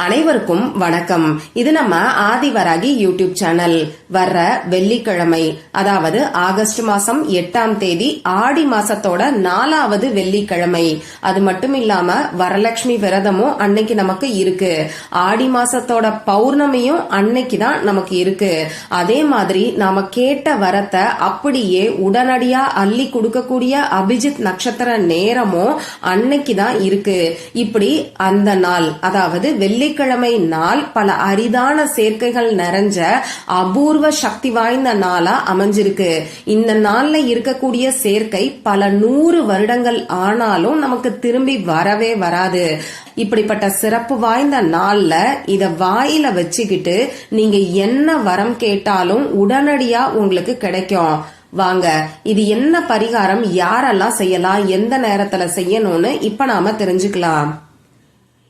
அனைவருக்கும் வணக்கம். இது நம்ம ஆதிவராகி யூடியூப் சேனல். வர்ற வெள்ளிக்கிழமை அதாவது ஆகஸ்ட் மாசம் எட்டாம் தேதி ஆடி மாசத்தோட நாலாவது வெள்ளிக்கிழமை. அது மட்டும் இல்லாம வரலட்சுமி விரதமும் அன்னைக்கு நமக்கு இருக்கு. ஆடி மாசத்தோட பௌர்ணமியும் அன்னைக்கு தான் நமக்கு இருக்கு. அதே மாதிரி நாம கேட்ட வரத்தை அப்படியே உடனடியா அள்ளி கொடுக்கக்கூடிய அபிஜித் நட்சத்திர நேரமும் அன்னைக்கு தான் இருக்கு. இப்படி அந்த நாள் அதாவது வெள்ளி வெள்ளிக்கிழமை நாள் பல அரிதான சேர்க்கைகள் நிறைஞ்ச அபூர்வ சக்தி வாய்ந்த நாளா அமைஞ்சிருக்கு. இந்த நாள்ல இருக்கக்கூடிய சேர்க்கை பல நூறு வருடங்கள் ஆனாலும் நமக்கு திரும்பி வரவே வராது. இப்படிப்பட்ட சிறப்பு வாய்ந்த நாள்ல இத வாயில வச்சுக்கிட்டு நீங்க என்ன வரம் கேட்டாலும் உடனடியா உங்களுக்கு கிடைக்கும். வாங்க இது என்ன பரிகாரம்? யாரெல்லாம் செய்யலாம்? எந்த நேரத்துல செய்யணும்னு இப்ப நாம தெரிஞ்சுக்கலாம்.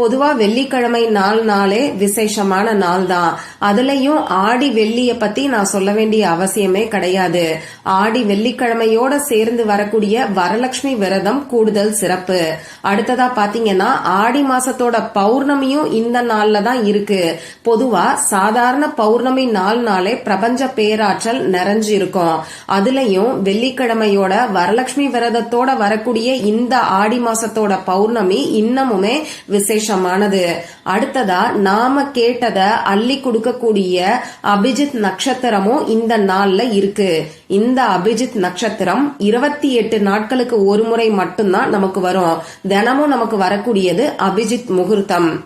பொதுவா வெள்ளிக்கிழமை நாள் நாளே விசேஷமான நாள் தான் அதுலயும் ஆடி வெள்ளிய பத்தி நான் சொல்ல வேண்டிய அவசியமே கிடையாது. ஆடி வெள்ளிக்கிழமையோட சேர்ந்து வரக்கூடிய வரலட்சுமி விரதம் கூடுதல் சிறப்பு. அடுத்ததா பாத்தீங்கன்னா ஆடி மாசத்தோட பௌர்ணமியும் இந்த நாள்ல தான் இருக்கு. பொதுவா சாதாரண பௌர்ணமி நாள் நாளே பிரபஞ்ச பேராற்றல் நிறைஞ்சு இருக்கும் அதுலயும் வெள்ளிக்கிழமையோட வரலட்சுமி விரதத்தோட வரக்கூடிய இந்த ஆடி மாசத்தோட பௌர்ணமி இன்னமுமே விசேஷமானது அடுத்ததா நாம கேட்டத அள்ளி கொடுக்கக்கூடிய அபிஜித் நட்சத்திரமும் இந்த நாள்ல இருக்கு. இந்த அபிஜித் நட்சத்திரம் இருபத்தி எட்டு நாட்களுக்கு ஒரு முறை மட்டும்தான் நமக்கு வரும். தினமும் நமக்கு வரக்கூடியது அபிஜித் முகூர்த்தம்.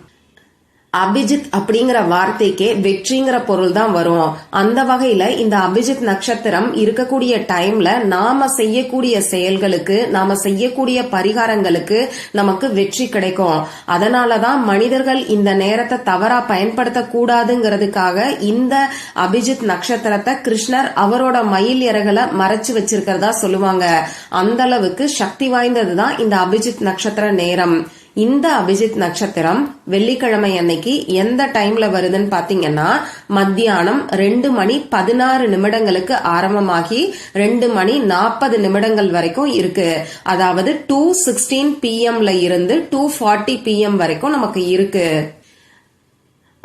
அபிஜித் அப்படிங்கிற வார்த்தைக்கே வெற்றிங்கிற பொருள் தான் வரும். அந்த வகையில இந்த அபிஜித் நட்சத்திரம் இருக்கக்கூடிய டைம்ல நாம செய்யக்கூடிய செயல்களுக்கு நாம செய்யக்கூடிய பரிகாரங்களுக்கு நமக்கு வெற்றி கிடைக்கும். அதனாலதான் மனிதர்கள் இந்த நேரத்தை தவறா பயன்படுத்த கூடாதுங்கிறதுக்காக இந்த அபிஜித் நட்சத்திரத்தை கிருஷ்ணர் அவரோட மயில் இறகலை மறைச்சு வச்சிருக்கிறதா சொல்லுவாங்க. அந்த அளவுக்கு சக்தி வாய்ந்ததுதான் இந்த அபிஜித் நட்சத்திர நேரம். இந்த அபிஜித் நட்சத்திரம் வெள்ளிக்கிழமை அன்னைக்கு எந்த டைம்ல வருதுன்னு பாத்தீங்கன்னா மத்தியானம் ரெண்டு மணி பதினாறு நிமிடங்களுக்கு ஆரம்பமாகி ரெண்டு மணி நாற்பது நிமிடங்கள் வரைக்கும் இருக்கு. அதாவது டூ சிக்ஸ்டீன் பிஎம்ல இருந்து டூ ஃபார்ட்டி பிஎம் வரைக்கும் நமக்கு இருக்கு.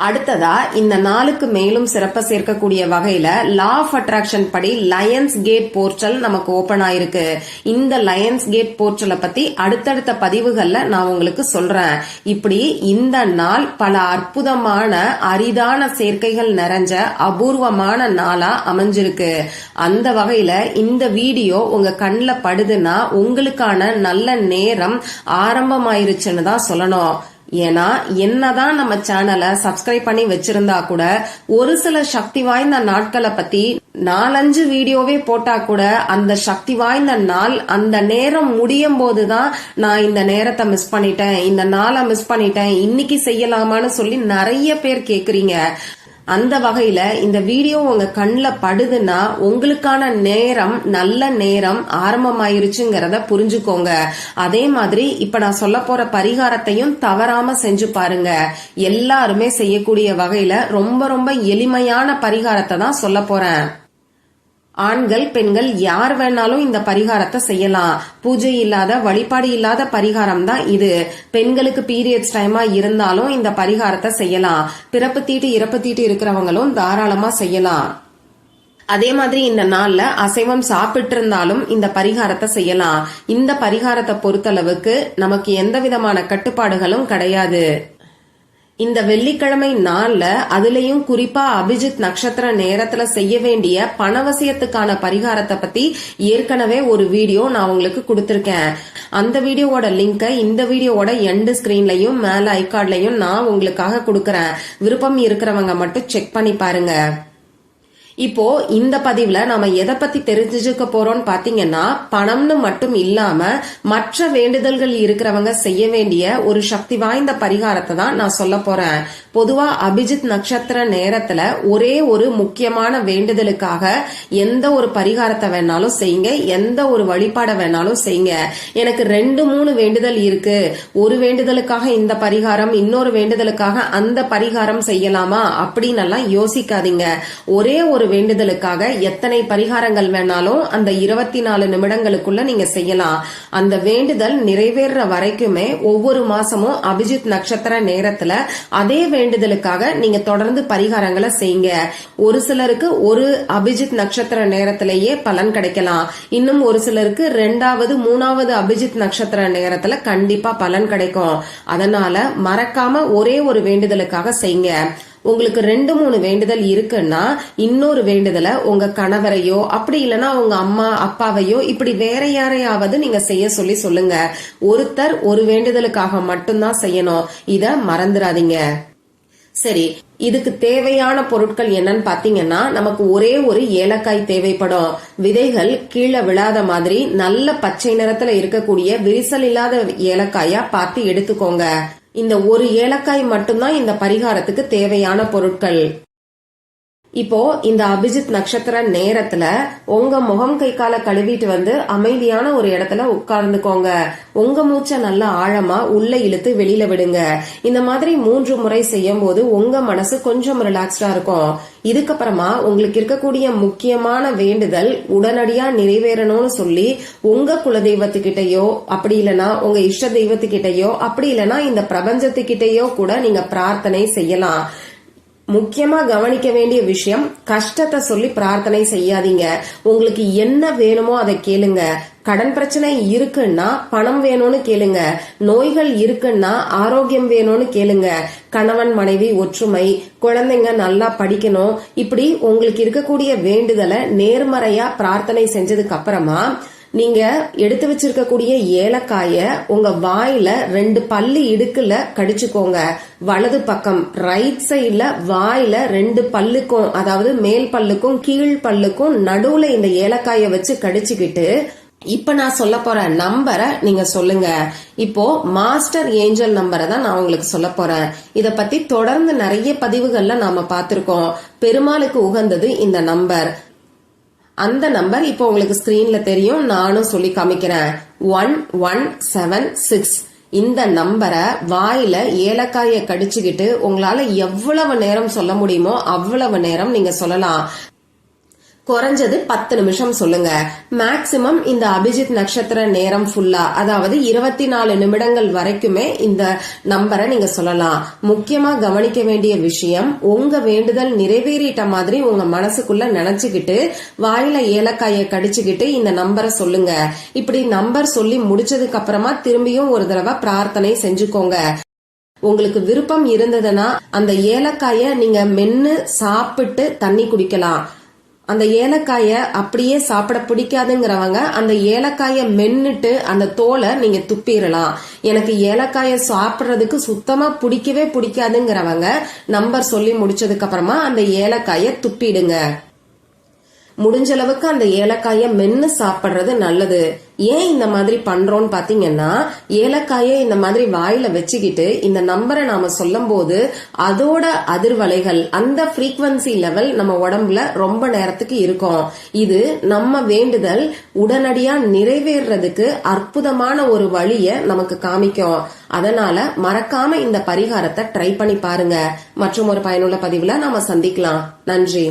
அடுத்ததா இந்த நாளுக்கு மேலும் சிறப்பை சேர்க்கக்கூடிய வகையில லா ஆஃப் அட்ராக்ஷன் படி லயன்ஸ் கேட் போர்ட்டல் நமக்கு ஓபன் ஆயிருக்கு. இந்த லயன்ஸ் கேட் போர்ட்டலை பத்தி அடுத்தடுத்த பதிவுகள்ல நான் உங்களுக்கு சொல்றேன். இப்படி இந்த நாள் பல அற்புதமான அரிதான சேர்க்கைகள் நிறைஞ்ச அபூர்வமான நாளா அமைஞ்சிருக்கு. அந்த வகையில இந்த வீடியோ உங்க கண்ணில் படுதுன்னா உங்களுக்கான நல்ல நேரம் ஆரம்பமாயிருச்சுன்னு தான் சொல்லணும். ஏன்னா என்னதான் நம்ம சேனலை சப்ஸ்கிரைப் பண்ணி வச்சிருந்தா கூட ஒரு சில சக்தி வாய்ந்த நாட்களை பத்தி நாலஞ்சு வீடியோவே போட்டா கூட அந்த சக்தி வாய்ந்த நாள் அந்த நேரம் முடியும் போதுதான் நான் இந்த நேரத்தை மிஸ் பண்ணிட்டேன் இந்த நாளை மிஸ் பண்ணிட்டேன் இன்னைக்கு செய்யலாமான்னு சொல்லி நிறைய பேர் கேக்குறீங்க. அந்த வகையில இந்த வீடியோ உங்க கண்ணில் படுதுன்னா உங்களுக்கான நேரம் நல்ல நேரம் ஆரம்பமாயிருச்சுங்கிறத புரிஞ்சுக்கோங்க. அதே மாதிரி இப்ப நான் சொல்ல போற பரிகாரத்தையும் தவறாம செஞ்சு பாருங்க. எல்லாருமே செய்யக்கூடிய வகையில ரொம்ப ரொம்ப எளிமையான பரிகாரத்தை தான் சொல்ல போறேன். ஆண்கள் பெண்கள் யார் வேணாலும் இந்த பரிகாரத்தை செய்யலாம். பூஜை இல்லாத வழிபாடு இல்லாத பரிகாரம் தான் இது. பெண்களுக்கு பீரியட்ஸ் டைமா இருந்தாலும் இந்த பரிகாரத்தை செய்யலாம். பிறப்பு தீட்டு இறப்பு தீட்டு இருக்கிறவங்களும் தாராளமா செய்யலாம். அதே மாதிரி இந்த நாள்ல அசைவம் சாப்பிட்டு இருந்தாலும் இந்த பரிகாரத்தை செய்யலாம். இந்த பரிகாரத்தை பொறுத்தளவுக்கு நமக்கு எந்த விதமான கட்டுப்பாடுகளும் கிடையாது. இந்த வெள்ளிக்கிழமை நாள்ல அதுலயும் குறிப்பா அபிஜித் நட்சத்திர நேரத்துல செய்ய வேண்டிய பணவசியத்துக்கான பரிகாரத்தை பத்தி ஏற்கனவே ஒரு வீடியோ நான் உங்களுக்கு கொடுத்திருக்கேன். அந்த வீடியோவோட லிங்கை இந்த வீடியோவோட எண்டு ஸ்கிரீன்லயும் மேல ஐகார்ட்லயும் நான் உங்களுக்காக கொடுக்கறேன். விருப்பம் இருக்கிறவங்க மட்டும் செக் பண்ணி பாருங்க. இப்போ இந்த பதிவுல நாம எதை பத்தி தெரிஞ்சுக்க போறோம்னு பாத்தீங்கன்னா பணம்னு மட்டும் இல்லாம மற்ற வேண்டுதல்கள் இருக்கிறவங்க செய்ய வேண்டிய ஒரு சக்தி வாய்ந்த பரிகாரத்தை தான் நான் சொல்ல போறேன். பொதுவா அபிஜித் நட்சத்திர நேரத்துல ஒரே ஒரு முக்கியமான வேண்டுதலுக்காக எந்த ஒரு பரிகாரத்தை வேணாலும் செய்யுங்க எந்த ஒரு வழிபாடை வேணாலும் செய்யுங்க. எனக்கு ரெண்டு மூணு வேண்டுதல் இருக்கு. ஒரு வேண்டுதலுக்காக இந்த பரிகாரம் இன்னொரு வேண்டுதலுக்காக அந்த பரிகாரம் செய்யலாமா அப்படின்னு எல்லாம் யோசிக்காதீங்க. ஒரே ஒரு வேண்டுதலுக்காக எத்தனை பரிகாரங்கள் வேணாலும் அந்த இருபத்தி நாலு நிமிடங்களுக்குள்ள நீங்க செய்யலாம். அந்த வேண்டுதல் நிறைவேற வரைக்குமே ஒவ்வொரு மாசமும் அபிஜித் நட்சத்திர நேரத்துல அதே வேண்டுதலுக்காக நீங்க தொடர்ந்து பரிகாரங்களை செய்யுங்க. ஒரு சிலருக்கு ஒரு அபிஜித் நட்சத்திர நேரத்திலேயே பலன் கிடைக்கலாம். இன்னும் ஒரு சிலருக்கு ரெண்டாவது மூணாவது அபிஜித் நட்சத்திர நேரத்துல கண்டிப்பா பலன் கிடைக்கும். அதனால மறக்காம ஒரே ஒரு வேண்டுதலுக்காக செய்யுங்க. உங்களுக்கு ரெண்டு மூணு வேண்டுதல் இருக்குன்னா இன்னொரு வேண்டுதலை உங்க கணவரையோ அப்படி இல்லைன்னா உங்க அம்மா அப்பாவையோ இப்படி வேற யாரையாவது நீங்க செய்ய சொல்லி சொல்லுங்க. ஒருத்தர் ஒரு வேண்டுதலுக்காக மட்டும்தான் செய்யணும். இத மறந்துடாதீங்க. சரி இதுக்கு தேவையான பொருட்கள் என்னன்னு பாத்தீங்கன்னா நமக்கு ஒரே ஒரு ஏலக்காய் தேவைப்படும். விதைகள் கீழே விழாத மாதிரி நல்ல பச்சை நிறத்துல இருக்கக்கூடிய விரிசல் இல்லாத ஏலக்காயா பார்த்து எடுத்துக்கோங்க. இந்த ஒரு ஏலக்காய் மட்டும்தான் இந்த பரிகாரத்துக்கு தேவையான பொருட்கள். இப்போ இந்த அபிஜித் நட்சத்திர நேரத்துல உங்க முகம் கை கால கழுவிட்டு வந்து அமைதியான ஒரு இடத்துல உட்கார்ந்துக்கோங்க. உங்க மூச்சை நல்லா ஆழமா உள்ள இழுத்து வெளியில விடுங்க. இந்த மாதிரி மூன்று முறை செய்யும் போது உங்க மனசு கொஞ்சம் ரிலாக்ஸ்டா இருக்கும். இதுக்கப்புறமா உங்களுக்கு இருக்கக்கூடிய முக்கியமான வேண்டுதல் உடனடியா நிறைவேறணும்னு சொல்லி உங்க குலதெய்வத்துக்கிட்டயோ அப்படி இல்லைன்னா உங்க இஷ்ட தெய்வத்துக்கிட்டயோ அப்படி இல்லைன்னா இந்த பிரபஞ்சத்துக்கிட்டயோ கூட நீங்க பிரார்த்தனை செய்யலாம். முக்கியமா கவனிக்க வேண்டிய விஷயம் கஷ்டத்தை சொல்லி பிரார்த்தனை செய்யாதீங்க. உங்களுக்கு என்ன வேணுமோ அதை கேளுங்க. கடன் பிரச்சனை இருக்குன்னா பணம் வேணும்னு கேளுங்க. நோய்கள் இருக்குன்னா ஆரோக்கியம் வேணும்னு கேளுங்க. கணவன் மனைவி ஒற்றுமை குழந்தைங்க நல்லா படிக்கணும். இப்படி உங்களுக்கு இருக்கக்கூடிய வேண்டுதலை நேர்மறையா பிரார்த்தனை செஞ்சதுக்கு அப்புறமா நீங்க எடுத்து வச்சிருக்கக்கூடிய ஏலக்காய உங்க வாயில ரெண்டு பல்லு இடுக்குல கடிச்சுக்கோங்க. வலது பக்கம் ரைட் சைட்ல வாயில ரெண்டு பல்லுக்கும் அதாவது மேல் பல்லுக்கும் கீழ் பல்லுக்கும் நடுவுல இந்த ஏலக்காய வச்சு கடிச்சுக்கிட்டு இப்ப நான் சொல்ல போற நம்பரை நீங்க சொல்லுங்க. இப்போ மாஸ்டர் ஏஞ்சல் நம்பரை தான் நான் உங்களுக்கு சொல்ல போறேன். இத பத்தி தொடர்ந்து நிறைய பதிவுகள்ல நாம பார்த்திருக்கோம். பெருமாளுக்கு உகந்தது இந்த நம்பர். அந்த நம்பர் இப்போ உங்களுக்கு ஸ்கிரீன்ல தெரியும். நானும் சொல்லி காமிக்கிறேன். One one seven six. இந்த நம்பரை வாயில ஏலக்காய கடிச்சுக்கிட்டு உங்களால எவ்வளவு நேரம் சொல்ல முடியுமோ அவ்வளவு நேரம் நீங்க சொல்லலாம். குறைஞ்சது பத்து நிமிஷம் சொல்லுங்க. மேக்சிமம் இந்த அபிஜித் நட்சத்திர நேரம் ஃபுல்லா அதாவது இருபத்தி நாலு நிமிடங்கள் வரைக்குமே இந்த நம்பரை நீங்க சொல்லலாம். முக்கியமா கவனிக்க வேண்டிய விஷயம் உங்க வேண்டுதல் நிறைவேறிட்ட மாதிரி உங்க மனசுக்குள்ள நினைச்சுக்கிட்டு வாயில ஏலக்காயை கடிச்சுக்கிட்டு இந்த நம்பரை சொல்லுங்க. இப்படி நம்பர் சொல்லி முடிச்சதுக்கு அப்புறமா திரும்பியும் ஒரு தடவை பிரார்த்தனை செஞ்சுக்கோங்க. உங்களுக்கு விருப்பம் இருந்ததுன்னா அந்த ஏலக்காய நீங்க மென்னு சாப்பிட்டு தண்ணி குடிக்கலாம். அந்த ஏலக்காய அப்படியே சாப்பிட பிடிக்காதுங்கிறவங்க அந்த ஏலக்காய மென்னுட்டு அந்த தோலை நீங்க துப்பிடலாம் எனக்கு ஏலக்காய சாப்பிடுறதுக்கு சுத்தமா பிடிக்கவே பிடிக்காதுங்கிறவங்க நம்பர் சொல்லி முடிச்சதுக்கு அப்புறமா அந்த ஏலக்காய துப்பிடுங்க. முடிஞ்ச அளவுக்கு அந்த ஏலக்காய மென்னு சாப்பிடுறது நல்லது. ஏன் இந்த மாதிரி பண்றோம்னு பாத்தீங்கன்னா ஏலக்காயை இந்த மாதிரி வாயில வச்சுக்கிட்டு இந்த நம்பரை நாம சொல்லும் போது அதோட அதிர்வலைகள் அந்த ஃப்ரீக்வன்சி லெவல் நம்ம உடம்புல ரொம்ப நேரத்துக்கு இருக்கும். இது நம்ம வேண்டுதல் உடனடியா நிறைவேறதுக்கு அற்புதமான ஒரு வழிய நமக்கு காமிக்கும். அதனால மறக்காம இந்த பரிகாரத்தை ட்ரை பண்ணி பாருங்க. மற்றும் ஒரு பயனுள்ள பதிவுல நாம சந்திக்கலாம். நன்றி.